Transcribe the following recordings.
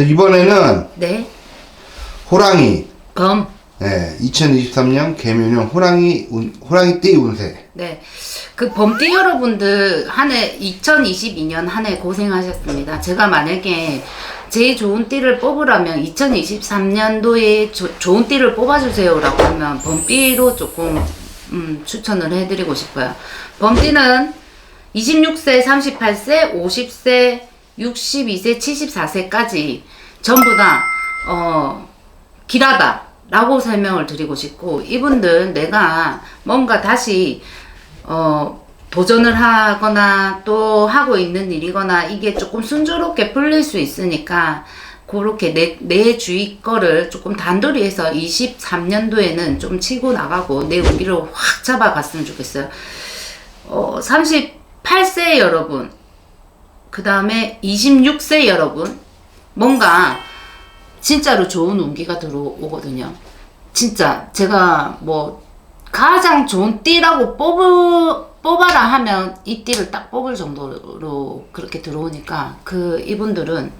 이번에는 네. 호랑이, 검. 네, 2023년 개묘년 호랑이 운, 호랑이띠 운세. 네. 그 범띠 여러분들 한 해 2022년 한 해 고생하셨습니다. 제가 만약에 제일 좋은 띠를 뽑으라면 2023년도에 좋은 띠를 뽑아주세요라고 하면 범띠로 조금 음, 추천을 해드리고 싶어요. 범띠는 26세, 38세, 50세, 62세, 74세까지 전부 다 어, 길하다 라고 설명을 드리고 싶고 이분들 내가 뭔가 다시 어, 도전을 하거나 또 하고 있는 일이거나 이게 조금 순조롭게 풀릴 수 있으니까 그렇게 내, 내 주위 거를 조금 단돌이 해서 23년도에는 좀 치고 나가고 내 운기를 확 잡아갔으면 좋겠어요. 어, 38세 여러분, 그 다음에 26세 여러분, 뭔가 진짜로 좋은 운기가 들어오거든요. 진짜 제가 뭐 가장 좋은 띠라고 뽑을, 뽑아라 하면 이 띠를 딱 뽑을 정도로 그렇게 들어오니까 그 이분들은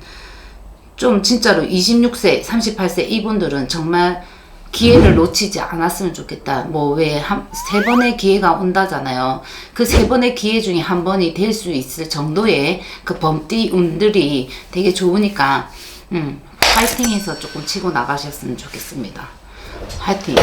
좀 진짜로 26세, 38세 이분들은 정말 기회를 놓치지 않았으면 좋겠다. 뭐 왜 한 세 번의 기회가 온다잖아요. 그 세 번의 기회 중에 한 번이 될 수 있을 정도의 그 범띠 운들이 되게 좋으니까 음, 파이팅해서 조금 치고 나가셨으면 좋겠습니다. 화이팅!